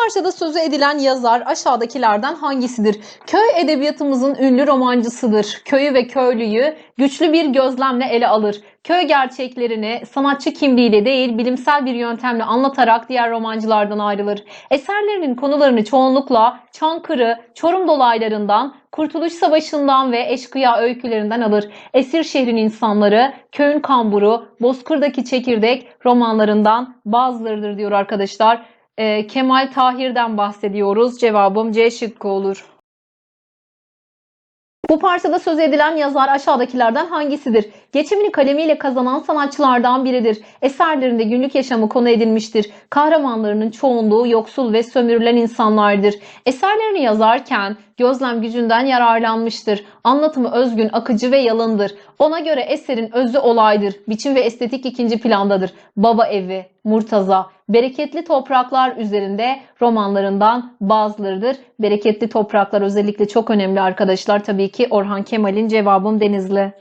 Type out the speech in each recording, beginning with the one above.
parçada sözü edilen yazar aşağıdakilerden hangisidir? Köy edebiyatımızın ünlü romancısıdır. Köyü ve köylüyü güçlü bir gözlemle ele alır. Köy gerçeklerini sanatçı kimliğiyle değil bilimsel bir yöntemle anlatarak diğer romancılardan ayrılır. Eserlerinin konularını çoğunlukla Çankırı, Çorum dolaylarından, Kurtuluş Savaşı'ndan ve eşkıya öykülerinden alır. Esir şehrin insanları, köyün kamburu, Bozkır'daki çekirdek romanlarından bazılarıdır diyor arkadaşlar. Ee, Kemal Tahir'den bahsediyoruz. Cevabım C şıkkı olur. Bu parçada söz edilen yazar aşağıdakilerden hangisidir? Geçimini kalemiyle kazanan sanatçılardan biridir. Eserlerinde günlük yaşamı konu edilmiştir. Kahramanlarının çoğunluğu yoksul ve sömürülen insanlardır. Eserlerini yazarken gözlem gücünden yararlanmıştır. Anlatımı özgün, akıcı ve yalındır. Ona göre eserin özü olaydır. Biçim ve estetik ikinci plandadır. Baba Evi, Murtaza, Bereketli Topraklar üzerinde romanlarından bazılarıdır. Bereketli Topraklar özellikle çok önemli arkadaşlar. Tabii ki Orhan Kemal'in cevabım Denizli.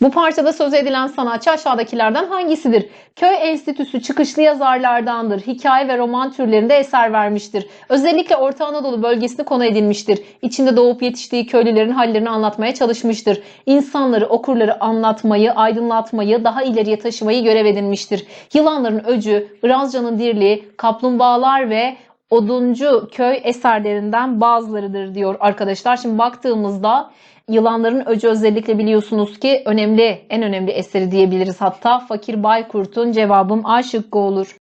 Bu parçada söz edilen sanatçı aşağıdakilerden hangisidir? Köy Enstitüsü çıkışlı yazarlardandır. Hikaye ve roman türlerinde eser vermiştir. Özellikle Orta Anadolu bölgesini konu edilmiştir. İçinde doğup yetiştiği köylülerin hallerini anlatmaya çalışmıştır. İnsanları, okurları anlatmayı, aydınlatmayı, daha ileriye taşımayı görev edinmiştir. Yılanların öcü, Irazcan'ın dirliği, kaplumbağalar ve Oduncu köy eserlerinden bazılarıdır diyor arkadaşlar. Şimdi baktığımızda Yılanların Öcü özellikle biliyorsunuz ki önemli, en önemli eseri diyebiliriz hatta. Fakir Baykurt'un cevabım A şıkkı olur.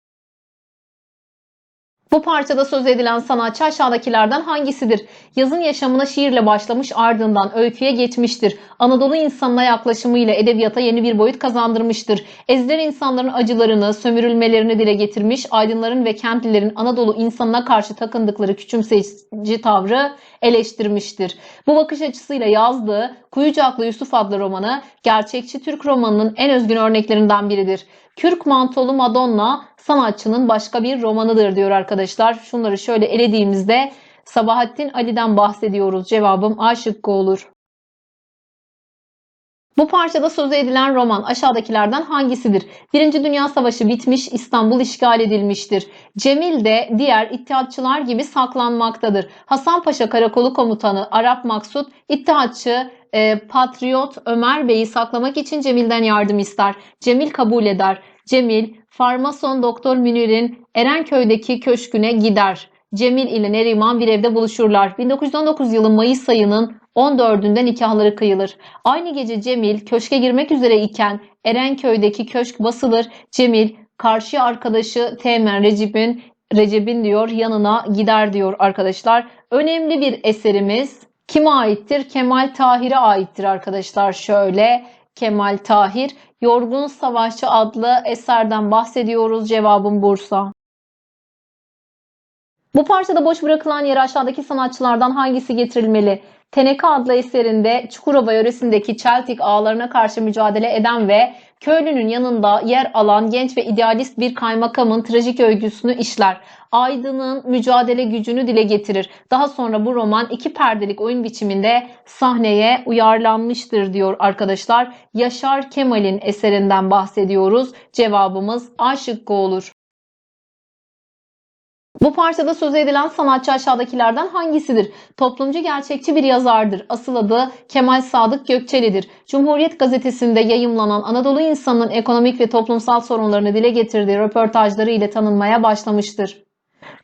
Bu parçada söz edilen sanatçı aşağıdakilerden hangisidir? Yazın yaşamına şiirle başlamış ardından öyküye geçmiştir. Anadolu insanına yaklaşımıyla edebiyata yeni bir boyut kazandırmıştır. Ezilen insanların acılarını, sömürülmelerini dile getirmiş, aydınların ve kentlilerin Anadolu insanına karşı takındıkları küçümseyici tavrı eleştirmiştir. Bu bakış açısıyla yazdığı Kuyucaklı Yusuf adlı romanı gerçekçi Türk romanının en özgün örneklerinden biridir. Kürk Mantolu Madonna sanatçının başka bir romanıdır diyor arkadaşlar. Şunları şöyle elediğimizde Sabahattin Ali'den bahsediyoruz. Cevabım A şıkkı olur. Bu parçada söz edilen roman aşağıdakilerden hangisidir? Birinci Dünya Savaşı bitmiş, İstanbul işgal edilmiştir. Cemil de diğer ittihatçılar gibi saklanmaktadır. Hasan Paşa Karakolu Komutanı Arap Maksut, ittihatçı e, Patriot Ömer Bey'i saklamak için Cemil'den yardım ister. Cemil kabul eder. Cemil, farmason Doktor Münir'in Erenköy'deki köşküne gider. Cemil ile Neriman bir evde buluşurlar. 1919 yılı Mayıs ayının 14'ünde nikahları kıyılır. Aynı gece Cemil köşke girmek üzere iken Erenköy'deki köşk basılır. Cemil karşı arkadaşı Teğmen Recep'in Recep'in diyor yanına gider diyor arkadaşlar. Önemli bir eserimiz kime aittir? Kemal Tahir'e aittir arkadaşlar. Şöyle Kemal Tahir Yorgun Savaşçı adlı eserden bahsediyoruz. Cevabım Bursa. Bu parçada boş bırakılan yere aşağıdaki sanatçılardan hangisi getirilmeli? Teneke adlı eserinde Çukurova yöresindeki Çeltik ağlarına karşı mücadele eden ve köylünün yanında yer alan genç ve idealist bir kaymakamın trajik öyküsünü işler. Aydın'ın mücadele gücünü dile getirir. Daha sonra bu roman iki perdelik oyun biçiminde sahneye uyarlanmıştır diyor arkadaşlar. Yaşar Kemal'in eserinden bahsediyoruz. Cevabımız A şıkkı olur. Bu parçada söz edilen sanatçı aşağıdakilerden hangisidir? Toplumcu gerçekçi bir yazardır. Asıl adı Kemal Sadık Gökçeli'dir. Cumhuriyet gazetesinde yayımlanan Anadolu insanının ekonomik ve toplumsal sorunlarını dile getirdiği röportajları ile tanınmaya başlamıştır.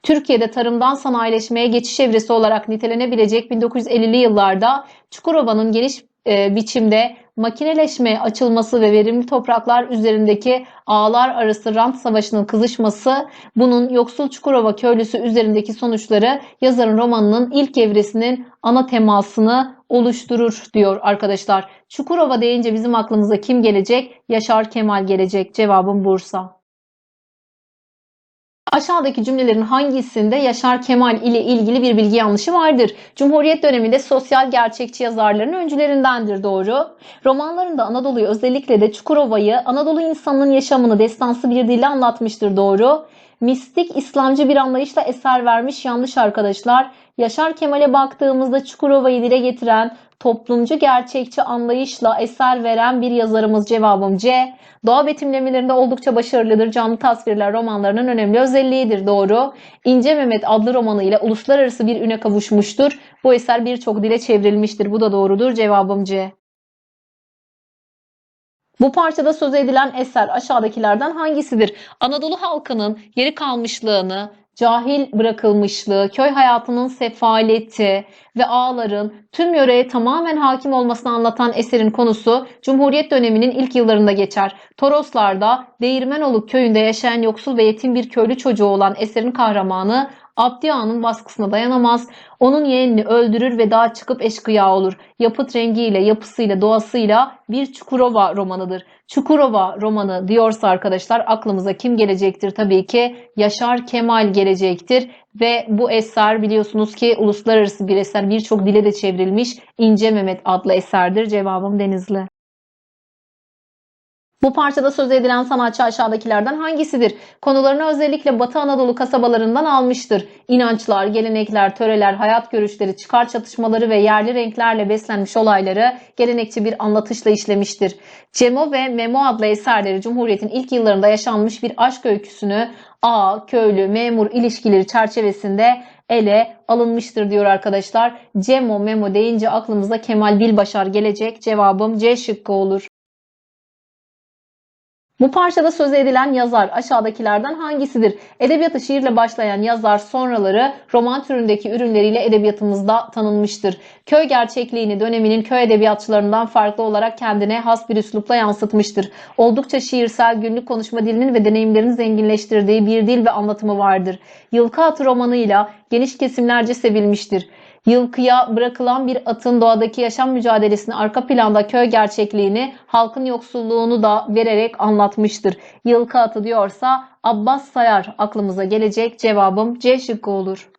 Türkiye'de tarımdan sanayileşmeye geçiş evresi olarak nitelenebilecek 1950'li yıllarda Çukurova'nın geniş e, biçimde makineleşmeye açılması ve verimli topraklar üzerindeki ağlar arası rant savaşının kızışması bunun yoksul Çukurova köylüsü üzerindeki sonuçları yazarın romanının ilk evresinin ana temasını oluşturur diyor arkadaşlar. Çukurova deyince bizim aklımıza kim gelecek? Yaşar Kemal gelecek. Cevabım Bursa. Aşağıdaki cümlelerin hangisinde Yaşar Kemal ile ilgili bir bilgi yanlışı vardır? Cumhuriyet döneminde sosyal gerçekçi yazarların öncülerindendir doğru. Romanlarında Anadolu'yu özellikle de Çukurova'yı Anadolu insanının yaşamını destansı bir dille anlatmıştır doğru. Mistik İslamcı bir anlayışla eser vermiş yanlış arkadaşlar. Yaşar Kemal'e baktığımızda Çukurova'yı dile getiren, toplumcu gerçekçi anlayışla eser veren bir yazarımız cevabım C. Doğa betimlemelerinde oldukça başarılıdır. Canlı tasvirler romanlarının önemli özelliğidir. Doğru. İnce Mehmet adlı romanı ile uluslararası bir üne kavuşmuştur. Bu eser birçok dile çevrilmiştir. Bu da doğrudur. Cevabım C. Bu parçada söz edilen eser aşağıdakilerden hangisidir? Anadolu halkının geri kalmışlığını, cahil bırakılmışlığı, köy hayatının sefaleti ve ağların tüm yöreye tamamen hakim olmasını anlatan eserin konusu Cumhuriyet döneminin ilk yıllarında geçer. Toroslar'da Değirmenoluk köyünde yaşayan yoksul ve yetim bir köylü çocuğu olan eserin kahramanı Abdi baskısına dayanamaz. Onun yeğenini öldürür ve dağa çıkıp eşkıya olur. Yapıt rengiyle, yapısıyla, doğasıyla bir Çukurova romanıdır. Çukurova romanı diyorsa arkadaşlar aklımıza kim gelecektir? Tabii ki Yaşar Kemal gelecektir. Ve bu eser biliyorsunuz ki uluslararası bir eser birçok dile de çevrilmiş İnce Mehmet adlı eserdir. Cevabım Denizli. Bu parçada söz edilen sanatçı aşağıdakilerden hangisidir? Konularını özellikle Batı Anadolu kasabalarından almıştır. İnançlar, gelenekler, töreler, hayat görüşleri, çıkar çatışmaları ve yerli renklerle beslenmiş olayları gelenekçi bir anlatışla işlemiştir. Cemo ve Memo adlı eserleri Cumhuriyet'in ilk yıllarında yaşanmış bir aşk öyküsünü ağa, köylü, memur ilişkileri çerçevesinde ele alınmıştır diyor arkadaşlar. Cemo, Memo deyince aklımıza Kemal Bilbaşar gelecek. Cevabım C şıkkı olur. Bu parçada söz edilen yazar aşağıdakilerden hangisidir? Edebiyatı şiirle başlayan yazar sonraları roman türündeki ürünleriyle edebiyatımızda tanınmıştır. Köy gerçekliğini döneminin köy edebiyatçılarından farklı olarak kendine has bir üslupla yansıtmıştır. Oldukça şiirsel günlük konuşma dilinin ve deneyimlerini zenginleştirdiği bir dil ve anlatımı vardır. Yılkı Atı romanıyla geniş kesimlerce sevilmiştir. Yılkıya bırakılan bir atın doğadaki yaşam mücadelesini arka planda köy gerçekliğini, halkın yoksulluğunu da vererek anlatmıştır. Yılkı atı diyorsa Abbas Sayar aklımıza gelecek cevabım C şıkkı olur.